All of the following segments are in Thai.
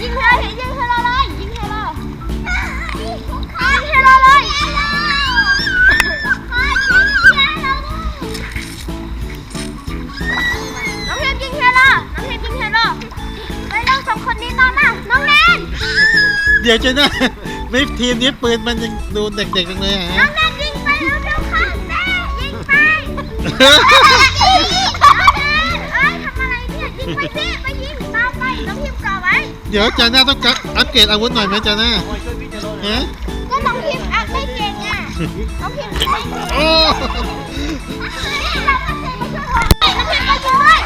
ยิงเลยยิงให้เราเลยยิงให้เรายิงให้เราเลยน้องเทพยิงให้เราน้องเทพยิงให้เราไปเราสองคนนี้ต่อมาน้องแนนเดี๋ยวจะนะไม่ทีมนี้ปืนมันยังดูเด็กๆจังเลยอะน้อฮะงแนนยิงไปเร็วๆค่ะแม่ยิงไปเอ้ยทำอะไรเนี่ยยิงไปสิไปยิงตามไปน้องพิมพ์จ่อไว้ เดี๋ยวจาน่าต้องอัปเกรดอาวุธหน่อยไหมจาน่าฮะก็น้องพิมพ์อัพไม่เก่งอะน้องพิมพ์ไม่เก่งโอ้เราก็เซ็นมาช่วยคนน้องพิมพ์ก็ช่วย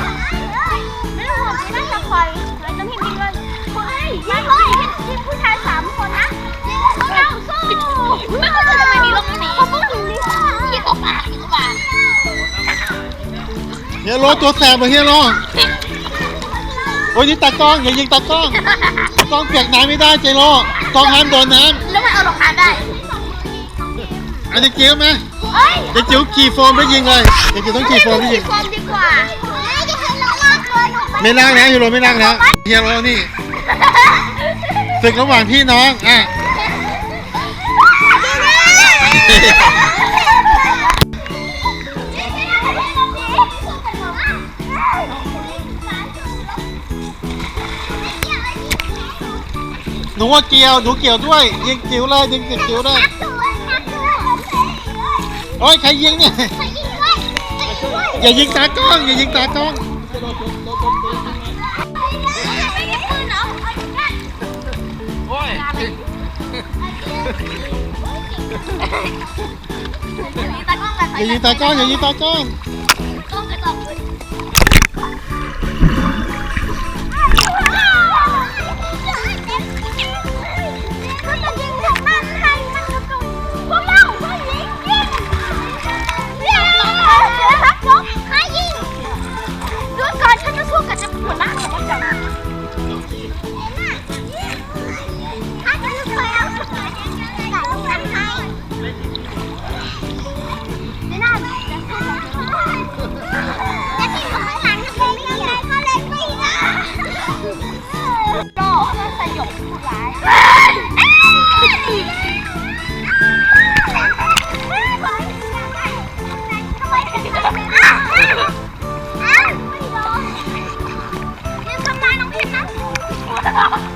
ไม่ต้องห่วงไม่น่าจะคอยน้องพิมพ์ยิงเลยเฮ้ยยิงเลยยิงผู้ชายสามคนนะยิงเราสู้ไม่เข้าใจทำไมมีลมหนีเขาต้องยิงนี่ยิงเข้าปากยิงเข้าปากเฮียโรตัวแสบเลยเฮียโร โอ้ยนี่ตากล้องอย่ายิงตากล้องตากล้องเปียกน้ำไม่ได้เจโรกล้องห้ามโดนน้แล้วมันเอาลงน้ำได้ำอันนี้เกี้ยวไหมเฮ้ยเด็กจิ๋วขี่โฟมไม่ยิงเลยเด็กจิ๋วต้องขี่โฟมไม่ยิงฟอมดีกว่าจะให้เราลากเลยลงไปไม่ลากแล้วเฮียโรไม่ลากแล้วเฮียโรนี่ศึกระหว่างพี่น้องอะ หนูว่าเกี่ยว หนูเกี่ยวด้วย ยิงจิ๋วเลยยิงจิ๋วเลยโอ้ยใครยิงเนี่ย อย่ายิงตากล้อง อย่ายิงตากล้องโอ้ยอย่ายิงตากล้องอย่ายิงตากล้อง หัวหน้า Ha ha ha!